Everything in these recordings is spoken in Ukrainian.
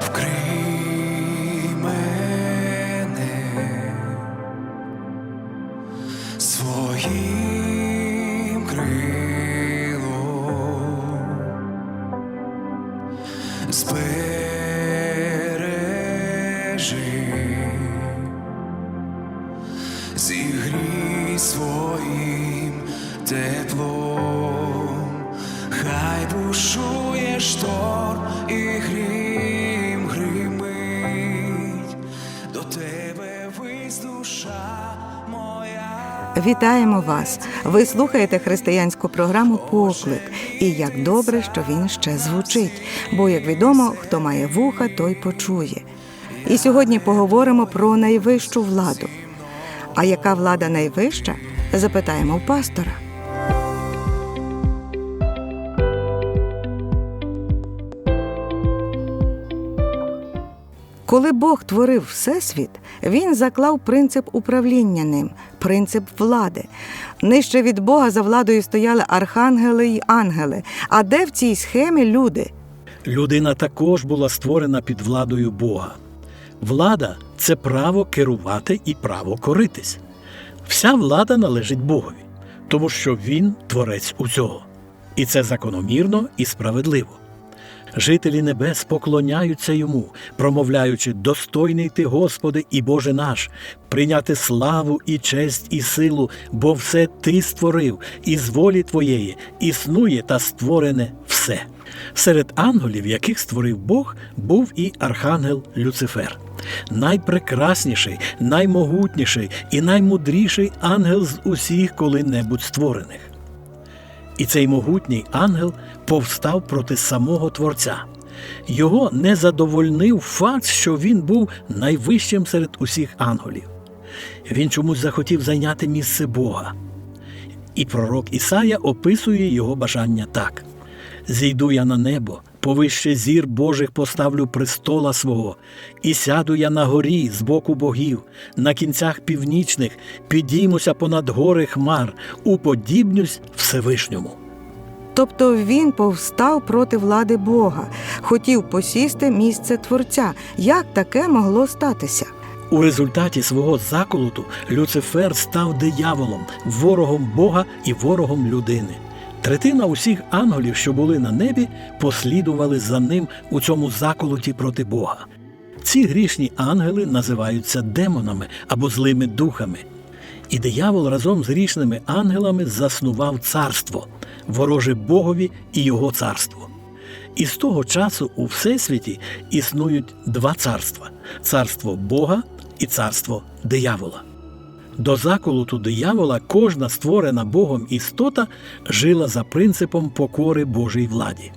вкрий мене своїм крилом, збережи, зігрій своїм теплом, хай бушує шторм і грім Вітаємо вас! Ви слухаєте християнську програму Поклик. І як добре, що він ще звучить. Бо, як відомо, хто має вуха, той почує. І сьогодні поговоримо про найвищу владу. А яка влада найвища? Запитаємо у пастора. Коли Бог творив Всесвіт, він заклав принцип управління ним, принцип влади. Нижче від Бога за владою стояли архангели й ангели. А де в цій схемі люди? Людина також була створена під владою Бога. Влада це право керувати і право коритись. Вся влада належить Богові, тому що Він творець усього. І це закономірно і справедливо. Жителі небес поклоняються йому, промовляючи достойний ти, Господи, і Боже наш, прийняти славу і честь і силу, бо все ти створив, і з волі твоєї існує та створене все. Серед ангелів, яких створив Бог, був і архангел Люцифер. Найпрекрасніший, наймогутніший і наймудріший ангел з усіх коли-небудь створених. І цей могутній ангел повстав проти самого Творця. Його не задовольнив факт, що він був найвищим серед усіх ангелів. Він чомусь захотів зайняти місце Бога. І пророк Ісая описує його бажання так: Зійду я на небо, повище зір Божих поставлю престола свого, і сяду я на горі з боку богів, на кінцях північних, підіймуся понад гори хмар, уподібнюсь Всевишньому. Тобто він повстав проти влади Бога, хотів посісти місце Творця. Як таке могло статися? У результаті свого заколоту Люцифер став дияволом, ворогом Бога і ворогом людини. Третина усіх ангелів, що були на небі, послідували за ним у цьому заколоті проти Бога. Ці грішні ангели називаються демонами або злими духами. І диявол разом з грішними ангелами заснував царство, вороже Богові і його царство. І з того часу у Всесвіті існують два царства царство Бога і царство диявола. До заколоту диявола кожна створена Богом істота жила за принципом покори Божій владі.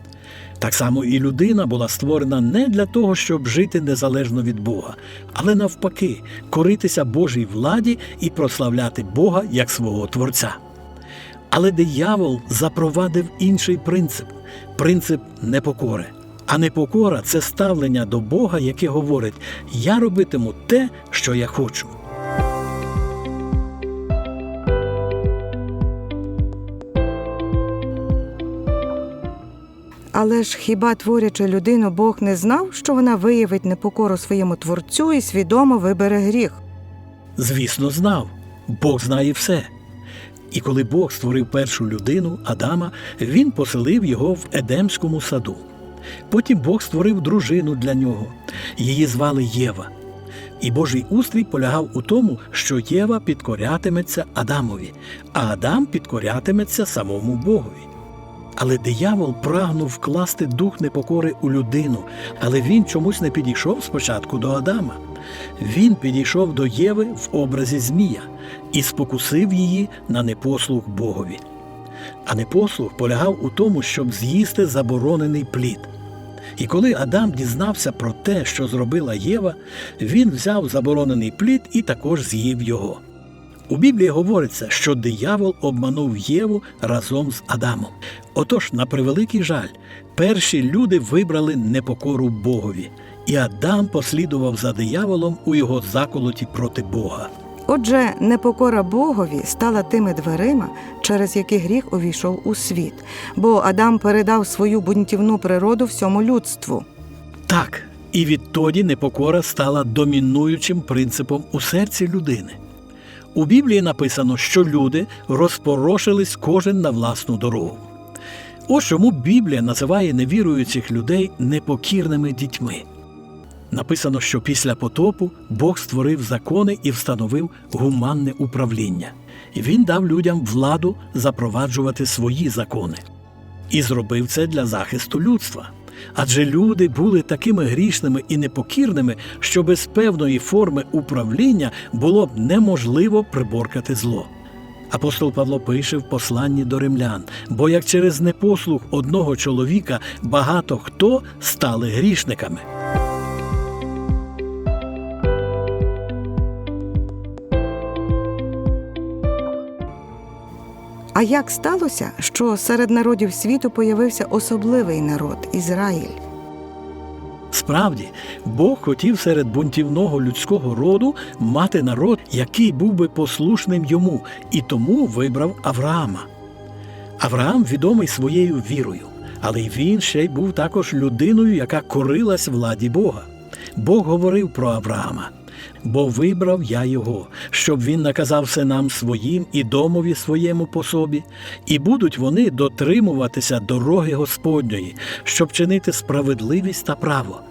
Так само і людина була створена не для того, щоб жити незалежно від Бога, але навпаки, коритися Божій владі і прославляти Бога як свого Творця. Але диявол запровадив інший принцип принцип непокори. А непокора це ставлення до Бога, яке говорить: Я робитиму те, що я хочу. Але ж хіба творячи людину, Бог не знав, що вона виявить непокору своєму творцю і свідомо вибере гріх? Звісно, знав, Бог знає все. І коли Бог створив першу людину, Адама, він поселив його в Едемському саду. Потім Бог створив дружину для нього. Її звали Єва. І Божий устрій полягав у тому, що Єва підкорятиметься Адамові, а Адам підкорятиметься самому Богові. Але диявол прагнув вкласти дух непокори у людину, але він чомусь не підійшов спочатку до Адама. Він підійшов до Єви в образі Змія і спокусив її на непослух Богові. А непослух полягав у тому, щоб з'їсти заборонений плід. І коли Адам дізнався про те, що зробила Єва, він взяв заборонений плід і також з'їв його. У Біблії говориться, що диявол обманув Єву разом з Адамом. Отож, на превеликий жаль, перші люди вибрали непокору Богові, і Адам послідував за дияволом у його заколоті проти Бога. Отже, непокора Богові стала тими дверима, через які гріх увійшов у світ, бо Адам передав свою бунтівну природу всьому людству. Так, І відтоді непокора стала домінуючим принципом у серці людини. У Біблії написано, що люди розпорошились кожен на власну дорогу. Ось чому Біблія називає невіруючих людей непокірними дітьми. Написано, що після потопу Бог створив закони і встановив гуманне управління. І Він дав людям владу запроваджувати свої закони. І зробив це для захисту людства. Адже люди були такими грішними і непокірними, що без певної форми управління було б неможливо приборкати зло. Апостол Павло пише в посланні до римлян, бо як через непослух одного чоловіка багато хто стали грішниками. А як сталося, що серед народів світу появився особливий народ Ізраїль? Справді, Бог хотів серед бунтівного людського роду мати народ, який був би послушним йому, і тому вибрав Авраама. Авраам відомий своєю вірою, але й він ще й був також людиною, яка корилась владі Бога. Бог говорив про Авраама. Бо вибрав я його, щоб він наказав синам своїм і домові своєму по собі, і будуть вони дотримуватися дороги Господньої, щоб чинити справедливість та право,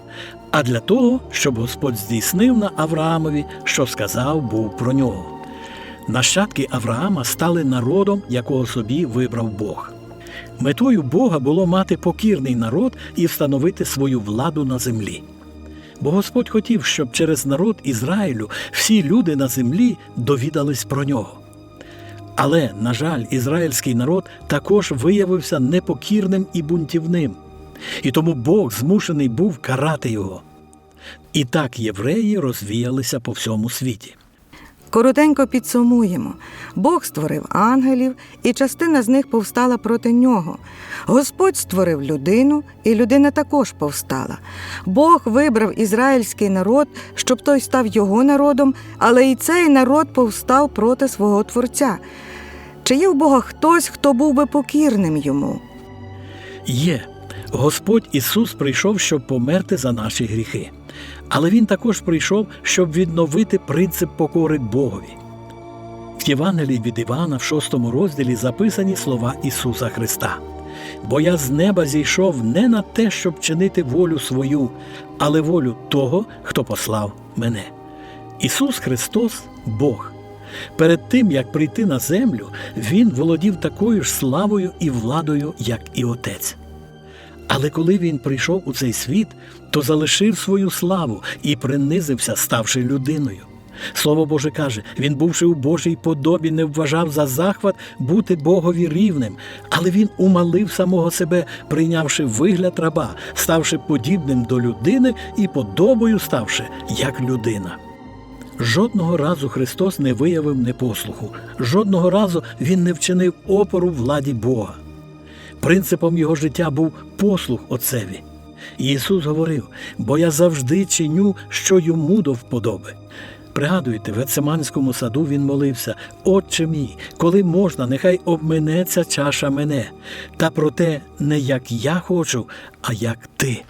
а для того, щоб Господь здійснив на Авраамові, що сказав був про нього. Нащадки Авраама стали народом, якого собі вибрав Бог. Метою Бога було мати покірний народ і встановити свою владу на землі. Бо Господь хотів, щоб через народ Ізраїлю всі люди на землі довідались про нього. Але, на жаль, ізраїльський народ також виявився непокірним і бунтівним, і тому Бог змушений був карати його. І так євреї розвіялися по всьому світі. Коротенько підсумуємо: Бог створив ангелів, і частина з них повстала проти нього. Господь створив людину, і людина також повстала. Бог вибрав ізраїльський народ, щоб той став його народом, але і цей народ повстав проти свого Творця. Чи є в Бога хтось, хто був би покірним йому? Є. Господь Ісус прийшов, щоб померти за наші гріхи. Але Він також прийшов, щоб відновити принцип покори Богові. В Євангелії від Івана в шостому розділі записані слова Ісуса Христа. Бо я з неба зійшов не на те, щоб чинити волю свою, але волю того, хто послав мене. Ісус Христос Бог. Перед тим, як прийти на землю, Він володів такою ж славою і владою, як і Отець. Але коли він прийшов у цей світ, то залишив свою славу і принизився, ставши людиною. Слово Боже каже, він, бувши у Божій подобі, не вважав за захват бути Богові рівним, але він умалив самого себе, прийнявши вигляд раба, ставши подібним до людини і подобою ставши як людина. Жодного разу Христос не виявив непослуху, жодного разу він не вчинив опору владі Бога. Принципом його життя був послух Отцеві. Ісус говорив: бо я завжди чиню, що йому до вподоби. Пригадуйте, в Гецеманському саду він молився: Отче мій, коли можна, нехай обминеться чаша мене, та проте не як я хочу, а як ти.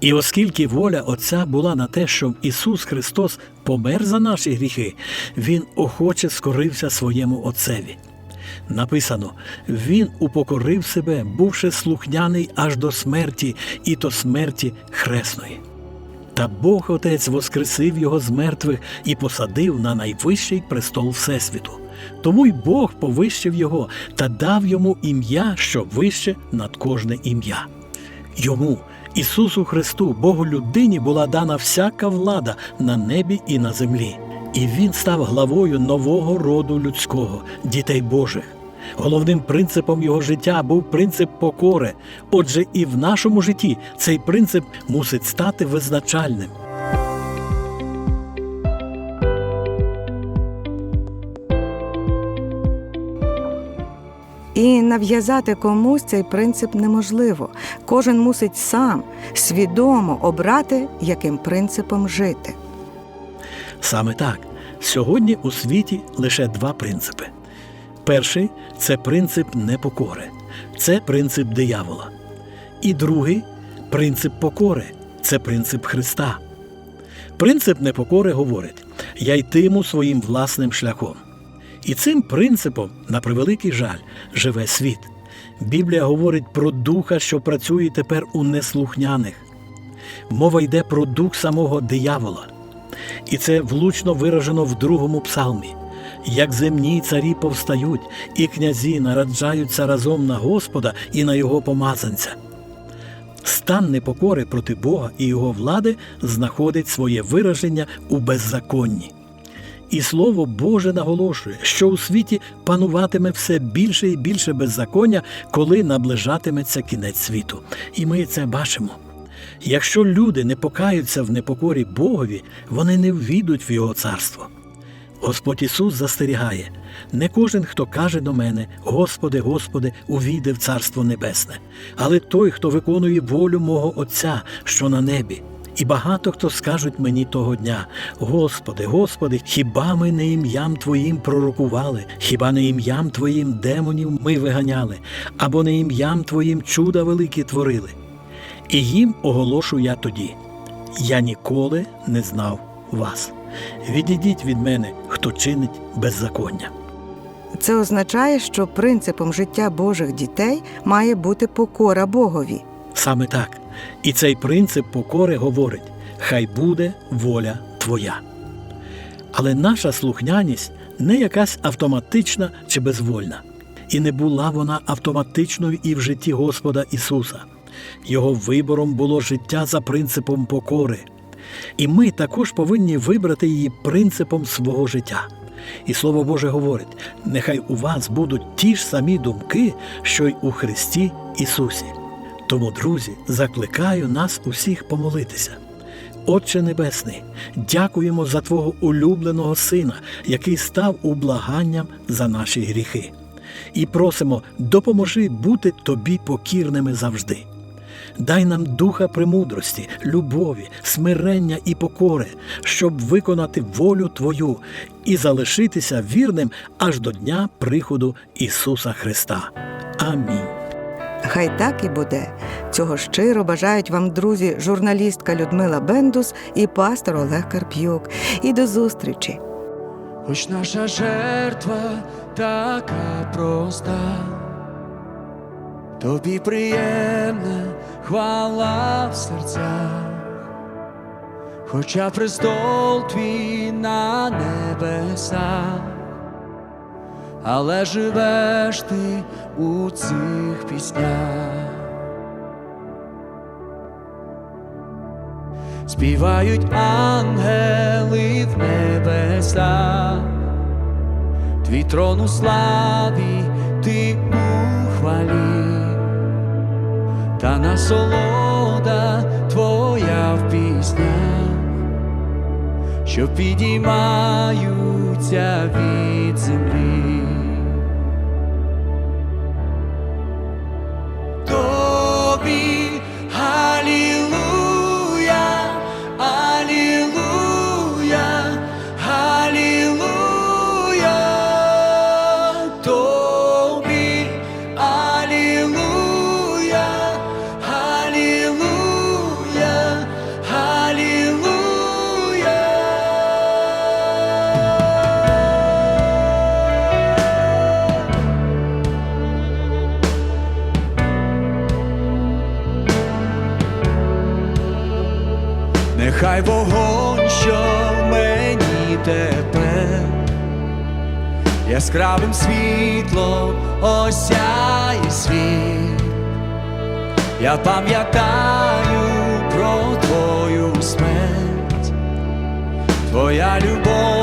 І оскільки воля Отця була на те, щоб Ісус Христос помер за наші гріхи, Він охоче скорився своєму Отцеві. Написано, він упокорив себе, бувши слухняний аж до смерті, і то смерті хресної. Та Бог Отець воскресив його з мертвих і посадив на найвищий престол Всесвіту. Тому й Бог повищив його та дав йому ім'я, що вище над кожне ім'я. Йому, Ісусу Христу, Богу людині, була дана всяка влада на небі і на землі. І він став главою нового роду людського, дітей Божих. Головним принципом його життя був принцип покори. Отже, і в нашому житті цей принцип мусить стати визначальним. І нав'язати комусь цей принцип неможливо. Кожен мусить сам свідомо обрати, яким принципом жити. Саме так, сьогодні у світі лише два принципи. Перший це принцип непокори, це принцип диявола. І другий принцип покори, це принцип Христа. Принцип непокори говорить: я йтиму своїм власним шляхом. І цим принципом, на превеликий жаль, живе світ. Біблія говорить про духа, що працює тепер у неслухняних. Мова йде про дух самого диявола. І це влучно виражено в другому псалмі. Як земні царі повстають, і князі нараджаються разом на Господа і на його помазанця. Стан непокори проти Бога і його влади знаходить своє вираження у беззаконні. І Слово Боже наголошує, що у світі пануватиме все більше і більше беззаконня, коли наближатиметься кінець світу. І ми це бачимо. Якщо люди не покаються в непокорі Богові, вони не ввійдуть в Його царство. Господь Ісус застерігає: не кожен, хто каже до мене, Господи, Господи, увійде в Царство Небесне, але той, хто виконує волю мого Отця, що на небі. І багато хто скажуть мені того дня: Господи, Господи, хіба ми не ім'ям Твоїм пророкували, хіба не ім'ям Твоїм демонів ми виганяли, або не ім'ям Твоїм чуда великі творили? І їм оголошу я тоді: я ніколи не знав вас. Відійдіть від мене, хто чинить беззаконня. Це означає, що принципом життя Божих дітей має бути покора Богові. Саме так. І цей принцип покори говорить: хай буде воля твоя. Але наша слухняність не якась автоматична чи безвольна. І не була вона автоматичною і в житті Господа Ісуса. Його вибором було життя за принципом покори. І ми також повинні вибрати її принципом свого життя. І Слово Боже говорить: нехай у вас будуть ті ж самі думки, що й у Христі Ісусі. Тому, друзі, закликаю нас усіх помолитися. Отче Небесний, дякуємо за Твого улюбленого Сина, який став ублаганням за наші гріхи. І просимо, допоможи бути Тобі покірними завжди. Дай нам духа премудрості, любові, смирення і покори, щоб виконати волю Твою і залишитися вірним аж до дня приходу Ісуса Христа. Амінь. Хай так і буде. Цього щиро бажають вам, друзі, журналістка Людмила Бендус і пастор Олег Карп'юк. І до зустрічі! Хоч наша жертва така проста, тобі приємна хвала в серцях, хоча престол твій на небесах, але живеш ти у цих піснях. Співають ангели в небесах, твій трон у славі, ти у та насолода твоя в піснях, що підіймаються від землі. Тепер, яскравим світлом осяє світ. Я пам'ятаю про твою смерть, твоя любов